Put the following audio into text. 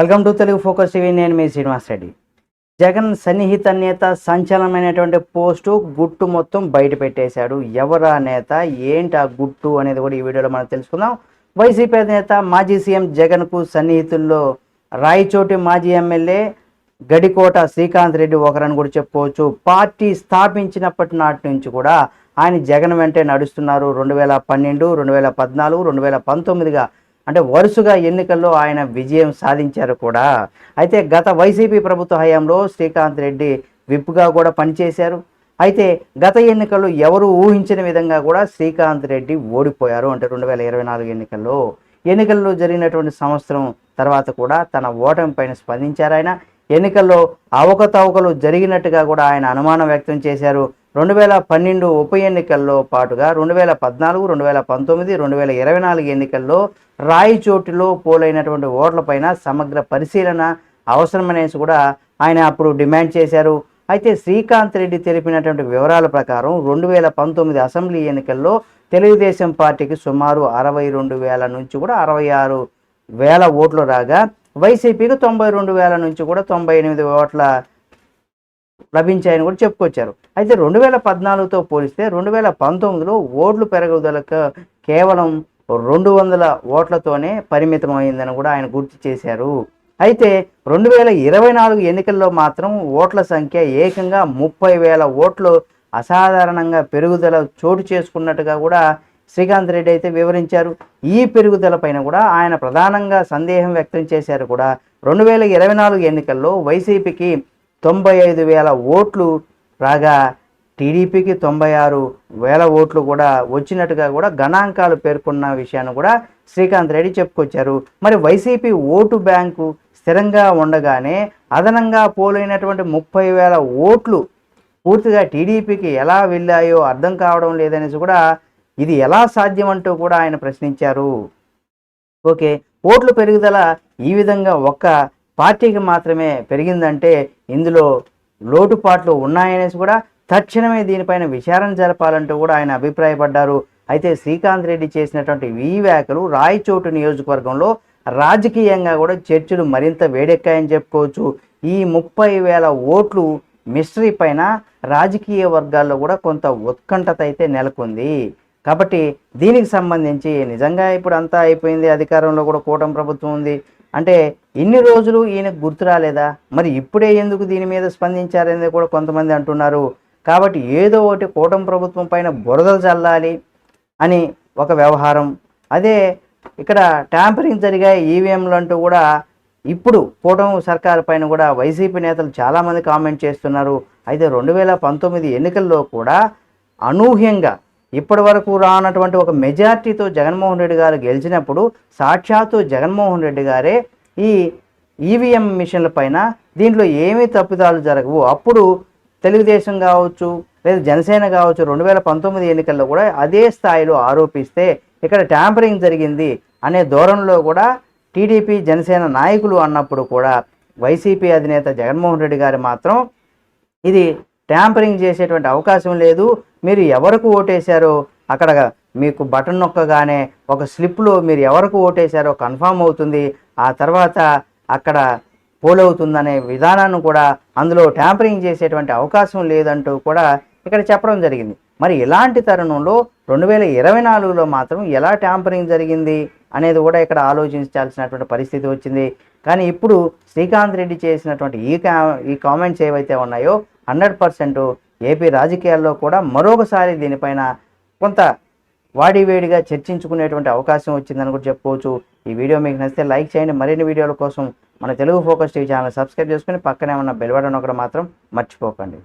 Welcome to Telugu focus TV. నేను మీ శ్రీనివాస్ రెడ్డి. జగన్ సన్నిహిత నేత సంచలనమైనటువంటి పోస్టు గుట్టు మొత్తం బయట పెట్టేశాడు. ఎవరా నేత? ఏంటి ఆ గుట్టు అనేది కూడా ఈ వీడియోలో మనం తెలుసుకుందాం. వైసీపీ నేత మాజీ సీఎం జగన్కు సన్నిహితుల్లో రాయచోటి మాజీ ఎమ్మెల్యే గడికోట శ్రీకాంత్ రెడ్డి ఒకరని కూడా చెప్పుకోవచ్చు. పార్టీ స్థాపించినప్పటి నాటి నుంచి కూడా ఆయన జగన్ వెంటే నడుస్తున్నారు. రెండు వేల పన్నెండు రెండు వేల పద్నాలుగు రెండు వేల పంతొమ్మిదిగా అంటే వరుసగా ఎన్నికల్లో ఆయన విజయం సాధించారు కూడా. అయితే గత వైసీపీ ప్రభుత్వ హయాంలో శ్రీకాంత్ రెడ్డి విప్గా కూడా పనిచేశారు. అయితే గత ఎన్నికల్లో ఎవరు ఊహించిన విధంగా కూడా శ్రీకాంత్ రెడ్డి ఓడిపోయారు అంటే రెండు వేల ఇరవై నాలుగు ఎన్నికల్లో. ఎన్నికల్లో జరిగినటువంటి సంవత్సరం తర్వాత కూడా తన ఓటమి పైన స్పందించారు ఆయన. ఎన్నికల్లో అవకతవకలు జరిగినట్టుగా కూడా ఆయన అనుమానం వ్యక్తం చేశారు. రెండు వేల పన్నెండు ఉప ఎన్నికల్లో పాటుగా రెండు వేల పద్నాలుగు రెండు వేల పంతొమ్మిది రెండు వేల ఇరవై నాలుగు ఎన్నికల్లో రాయిచోటిలో పోలైనటువంటి ఓట్లపైన సమగ్ర పరిశీలన అవసరమనేసి కూడా ఆయన అప్పుడు డిమాండ్ చేశారు. అయితే శ్రీకాంత్ రెడ్డి తెలిపినటువంటి వివరాల ప్రకారం రెండు వేల పంతొమ్మిది అసెంబ్లీ ఎన్నికల్లో తెలుగుదేశం పార్టీకి సుమారు అరవై రెండు వేల నుంచి కూడా అరవై ఆరు వేల ఓట్లు రాగా వైసీపీకి తొంభై రెండు వేల నుంచి కూడా తొంభై ఎనిమిది ఓట్ల లభించాయని కూడా చెప్పుకొచ్చారు. అయితే రెండు వేల పద్నాలుగుతో పోలిస్తే రెండు వేల పంతొమ్మిదిలో ఓట్లు పెరుగుదలకు కేవలం రెండు వందల ఓట్లతోనే పరిమితం అయిందని కూడా ఆయన గుర్తు చేశారు. అయితే రెండు వేల ఇరవై నాలుగు ఎన్నికల్లో మాత్రం ఓట్ల సంఖ్య ఏకంగా ముప్పై వేల ఓట్లు అసాధారణంగా పెరుగుదల చోటు చేసుకున్నట్టుగా కూడా శ్రీకాంత్ రెడ్డి అయితే వివరించారు. ఈ పెరుగుదల పైన కూడా ఆయన ప్రధానంగా సందేహం వ్యక్తం చేశారు కూడా. రెండు వేల ఇరవై నాలుగు ఎన్నికల్లో వైసీపీకి తొంభై ఐదు వేల ఓట్లు రాగా టీడీపీకి తొంభై ఆరు వేల ఓట్లు కూడా వచ్చినట్టుగా కూడా గణాంకాలు పేర్కొన్న విషయాన్ని కూడా శ్రీకాంత్ రెడ్డి చెప్పుకొచ్చారు. మరి వైసీపీ ఓటు బ్యాంకు స్థిరంగా ఉండగానే అదనంగా పోలైనటువంటి ముప్పై వేల ఓట్లు పూర్తిగా టీడీపీకి ఎలా వెళ్ళాయో అర్థం కావడం లేదనేసి కూడా ఇది ఎలా సాధ్యమంటూ కూడా ఆయన ప్రశ్నించారు. ఓకే ఓట్లు పెరుగుదల ఈ విధంగా ఒక్క పార్టీకి మాత్రమే పెరిగిందంటే ఇందులో లోటుపాట్లు ఉన్నాయనేసి కూడా తక్షణమే దీనిపైన విచారణ జరపాలంటూ కూడా ఆయన అభిప్రాయపడ్డారు. అయితే శ్రీకాంత్ రెడ్డి చేసినటువంటి ఈ వ్యాఖ్యలు రాయచోటు నియోజకవర్గంలో రాజకీయంగా కూడా చర్చలు మరింత వేడెక్కాయని చెప్పుకోవచ్చు. ఈ ముప్పై వేల ఓట్లు మిస్టరీ పైన రాజకీయ వర్గాల్లో కూడా కొంత ఉత్కంఠత అయితే నెలకొంది. కాబట్టి దీనికి సంబంధించి నిజంగా ఇప్పుడు అంతా అయిపోయింది. అధికారంలో కూడా కూటమి ప్రభుత్వం ఉంది. అంటే ఇన్ని రోజులు ఈయనకు గుర్తు రాలేదా? మరి ఇప్పుడే ఎందుకు దీని మీద స్పందించారనేది కూడా కొంతమంది అంటున్నారు. కాబట్టి ఏదో ఒకటి కూటమి ప్రభుత్వం పైన బురదలు చల్లాలి అని ఒక వ్యవహారం. అదే ఇక్కడ ట్యాంపరింగ్ జరిగే ఈవీఎంలు అంటూ కూడా ఇప్పుడు కూటమి సర్కారు పైన కూడా వైసీపీ నేతలు చాలామంది కామెంట్ చేస్తున్నారు. అయితే రెండు వేల పంతొమ్మిది ఎన్నికల్లో కూడా అనూహ్యంగా ఇప్పటి వరకు రానటువంటి ఒక మెజార్టీతో జగన్మోహన్ రెడ్డి గారు గెలిచినప్పుడు సాక్షాత్తు జగన్మోహన్ రెడ్డి గారే ఈ ఈవీఎం మిషన్ల పైన దీంట్లో ఏమీ తప్పిదాలు జరగవు. అప్పుడు తెలుగుదేశం కావచ్చు లేదా జనసేన కావచ్చు రెండు వేల పంతొమ్మిది ఎన్నికల్లో కూడా అదే స్థాయిలో ఆరోపిస్తే ఇక్కడ ట్యాంపరింగ్ జరిగింది అనే ధోరణిలో కూడా టీడీపీ జనసేన నాయకులు అన్నప్పుడు కూడా వైసీపీ అధినేత జగన్మోహన్ రెడ్డి గారు మాత్రం ఇది ట్యాంపరింగ్ చేసేటువంటి అవకాశం లేదు. మీరు ఎవరికి ఓటేశారో అక్కడ మీకు బటన్ నొక్కగానే ఒక స్లిప్లో మీరు ఎవరికి ఓటేశారో కన్ఫామ్ అవుతుంది. ఆ తర్వాత అక్కడ పోల్ అవుతుందనే విధానాన్ని కూడా అందులో ట్యాంపరింగ్ చేసేటువంటి అవకాశం లేదంటూ కూడా ఇక్కడ చెప్పడం జరిగింది. మరి ఇలాంటి తరుణంలో రెండు వేల ఇరవై నాలుగులో మాత్రం ఎలా ట్యాంపరింగ్ జరిగింది అనేది కూడా ఇక్కడ ఆలోచించాల్సినటువంటి పరిస్థితి వచ్చింది. కానీ ఇప్పుడు శ్రీకాంత్ రెడ్డి చేసినటువంటి ఈ కా ఈ కామెంట్స్ ఏవైతే ఉన్నాయో హండ్రెడ్ పర్సెంట్ ఏపీ రాజకీయాల్లో కూడా మరొకసారి దీనిపైన కొంత వాడివేడిగా చర్చించుకునేటువంటి అవకాశం వచ్చిందని కూడా చెప్పుకోవచ్చు. ఈ వీడియో మీకు నచ్చితే లైక్ చేయండి. మరిన్ని వీడియోల కోసం మన Telugu focus TV channel subscribe చేసుకుని పక్కనే ఉన్న బెల్ బటన్ ఒకటి మాత్రం మర్చిపోకండి.